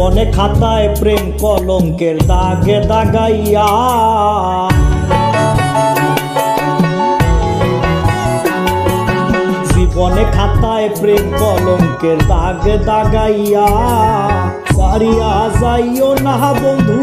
জীবনে খাতায় প্রেম কলঙ্কের দাগে দাগাইয়া। জীবনে খাতায় প্রেম কলঙ্কের দাগে দাগাইয়া। পারিয়া যাইও না বন্ধু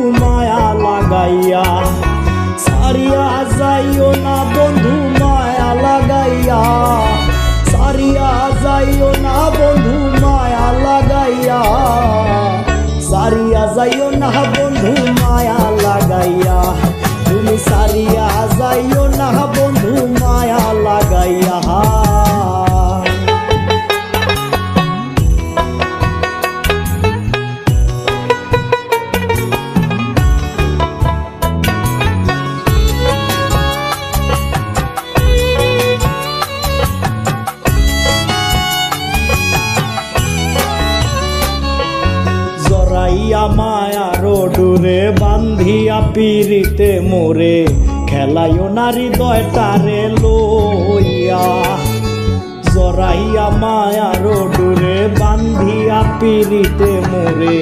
যাইও না বন্ধু মায়া লাগাইয়া। তুমি সারিয়া যাইও না বন্ধু মায়া ডুরে বান্ধিয়া পিরিতে মোরে, খেলাইও নারী দয়টারে লইয়া। জরাইয়া মায়ার ডুরে বান্ধিয়া পিরিতে মোরে,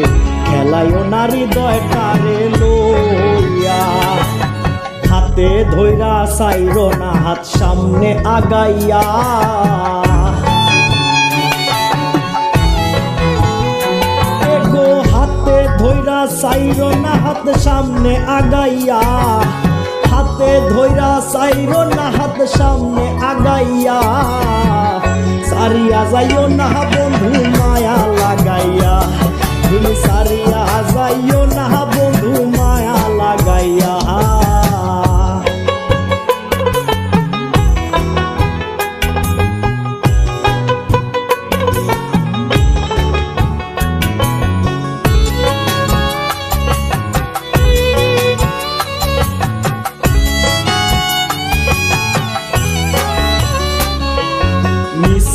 খেলাইও নারী দয়টারে লইয়া। হাতে ধৈরা সাইর না, হাত সামনে আগাইয়া। সাইর না হাত সামনে আগাইয়া। হাতে ধৈরা চাইর না হাত সামনে আগাইয়া। সারিয়া যাইও না বন্ধু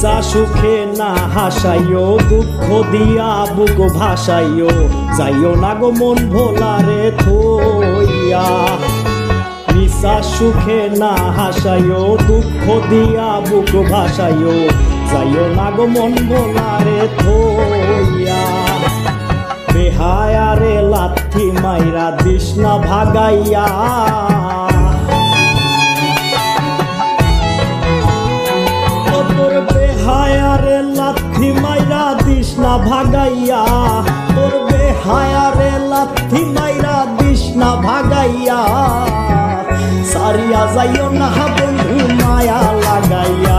নিশা সুখে না হাসাইও, দুঃখ দিয়া বুক ভাসাইও। যাইও না গো মন ভোলারে থইয়া। নিশা সুখে না হাসাইও, দুঃখ দিয়া বুক ভাসাইও। যাইও না গো মন ভোলারে থইয়া। বেহায়ারে লাথি মাইরা দিশনা ভাগাইয়া। না ভাগাইয়া, তোর বেহায়ারে লাথি মাইরা দিস না ভাগাইয়া। সারিয়া যাইও না বন্ধু, মায়া লাগাইয়া।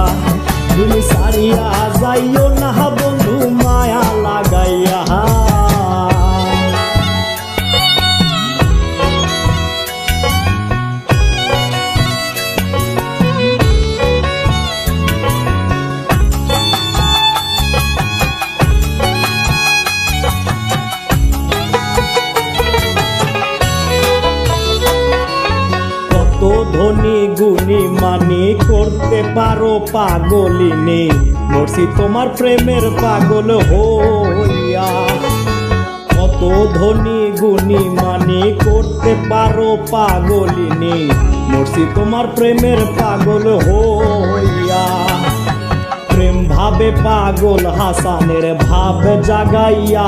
তুমি সারিয়া যাইও না ধনী গুণী মানি করতে পারো পাগলিনী। মরছি তোমার প্রেমের পাগল হইয়া। কত ধনী গুণী মানি করতে পারো পাগলিনী। মরছি তোমার প্রেমের পাগল হইয়া। প্রেম ভাবে পাগল হাসানের ভাব জাগাইয়া।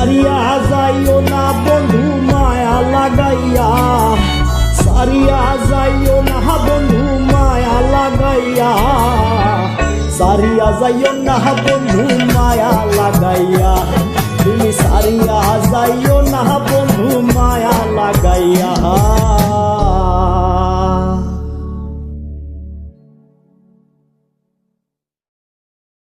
সারিয়া যাইও না বন্ধু, মায়া লাগাইয়া। সারিয়া যাইও না বন্ধু, মায়া লাগাইয়া। সারিয়া যাইও না বন্ধু, মায়া লাগাইয়া। তুমি সারিয়া যাইও না বন্ধু, মায়া লাগাইয়া।